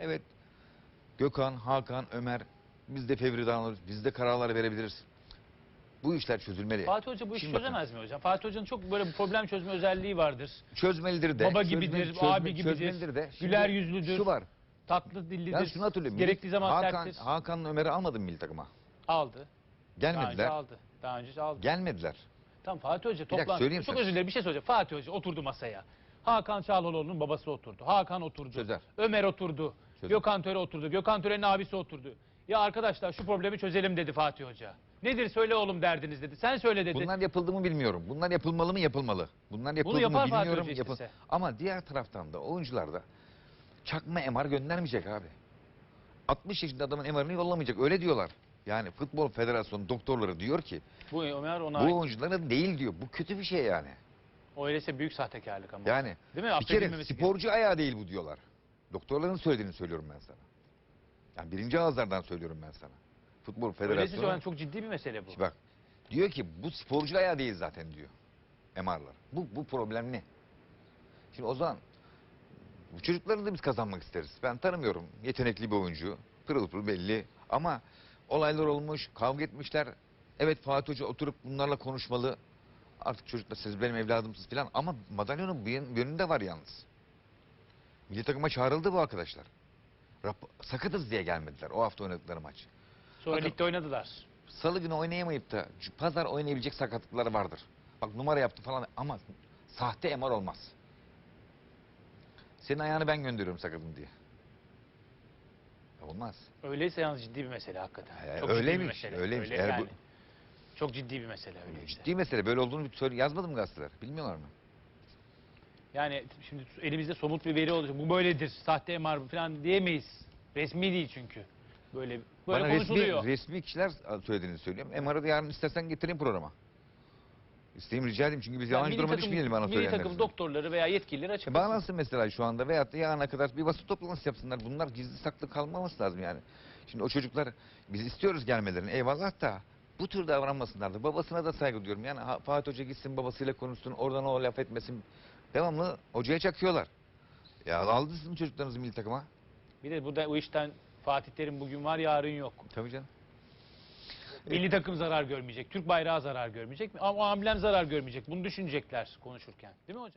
Evet Gökhan, Hakan, Ömer biz de fevri davranırız. Biz de kararlar verebiliriz. Bu işler çözülmeli. Fatih Hoca bu işi Şimdi bakın. çözemez mi hocam? Fatih Hoca'nın çok böyle problem çözme özelliği vardır. Çözmelidir de. Baba gibidir, çözme- abi gibidir, çözmelidir de. Şimdi güler yüzlüdür. Şu var. Tatlı dillidir. Ben şunu hatırlıyorum. Gerektiği zaman Hakan, serttir. Hakan'la Ömer'i almadım milli takıma. Aldı. Daha önce Gelmediler. aldı. Daha önce aldı. Gelmediler. Tamam Fatih Hoca toplantı. Çok özür dilerim bir şey soracağım. Fatih Hoca oturdu masaya. Hakan Çağlanoğlu'nun babası oturdu. Hakan oturdu. Çözer. Ömer oturdu. Çözer. Gökhan Töre oturdu. Gökhan Töre'nin abisi oturdu. Ya arkadaşlar şu problemi çözelim dedi Fatih Hoca. Nedir söyle oğlum derdiniz dedi. Sen söyle dedi. Bunlar yapıldı mı bilmiyorum. Bunlar yapılmalı mı yapılmalı. Bunlar yapıldı yapar mı Fatih bilmiyorum. Hoca istese. Ama diğer taraftan da oyuncular da çakma MR göndermeyecek abi. 60 yaşında adamın MR'ını yollamayacak. Öyle diyorlar. Yani Futbol Federasyonu doktorları diyor ki Bu Ömer ona bu oyuncuların değil diyor. Bu kötü bir şey yani. O öyleyse büyük sahtekarlık ama. Yani Değil mi? bir kere Affedilmemesi sporcu ayağı değil bu diyorlar. Doktorların söylediğini söylüyorum ben sana. Yani birinci ağızlardan söylüyorum ben sana. Futbol. Öyleyse Federasyonu. şu an çok ciddi bir mesele bu. Şimdi bak diyor ki bu sporcu ayağı değil zaten diyor. MR'lar. Bu, bu problem ne? Şimdi o zaman bu çocukları da biz kazanmak isteriz. Ben tanımıyorum. Yetenekli bir oyuncu. Pırıl pırıl belli. Ama olaylar olmuş, kavga etmişler. Evet Fatih Hoca oturup bunlarla konuşmalı. Artık çocuklar siz benim evladımsınız falan. Ama madalyonun yön- yönünde var yalnız. Milli takıma çağrıldı bu arkadaşlar. Rap- sakatız diye gelmediler o hafta oynadıkları maç. Sonra Bakın- ligde oynadılar. Salı günü oynayamayıp da pazar oynayabilecek sakatlıkları vardır. Bak numara yaptı falan ama sahte MR olmaz. Senin ayağını ben gönderiyorum sakatım diye. Olmaz. Öyleyse yalnız ciddi bir mesele hakikaten. Ee, çok ciddi bir öyleymiş, mesele. öyleymiş. Öyle Eğer yani. bu- Çok ciddi bir mesele öyleyse. Ciddi mesele böyle olduğunu bir söyle yazmadı mı gazeteler? Bilmiyorlar mı? Yani şimdi elimizde somut bir veri olacak. Bu böyledir. Sahte MR falan diyemeyiz. Resmi değil çünkü. Böyle böyle Bana konuşuluyor. resmi, resmi kişiler söylediğini söylüyorum. MR'ı da yarın istersen getireyim programa. İsteyim rica edeyim çünkü biz Yani yalancı duruma takım- düşmeyelim bana Milli takım doktorları veya yetkilileri E açıklasın. bağlansın mesela şu anda veyahut da yarına kadar bir basın toplantısı yapsınlar. Bunlar gizli saklı kalmaması lazım yani. Şimdi o çocuklar biz istiyoruz gelmelerini eyvallah da bu tür davranmasınlar da babasına da saygı duyuyorum. Yani Fatih Hoca gitsin babasıyla konuşsun oradan o laf etmesin. Devamlı hocaya çakıyorlar. Ya aldınız mı çocuklarınızı milli takıma? Bir de burada o işten Fatih Terim bugün var yarın yok. Tabii canım. Milli takım zarar görmeyecek. Türk bayrağı zarar görmeyecek. Ama o amblem zarar görmeyecek. Bunu düşünecekler konuşurken. Değil mi hocam?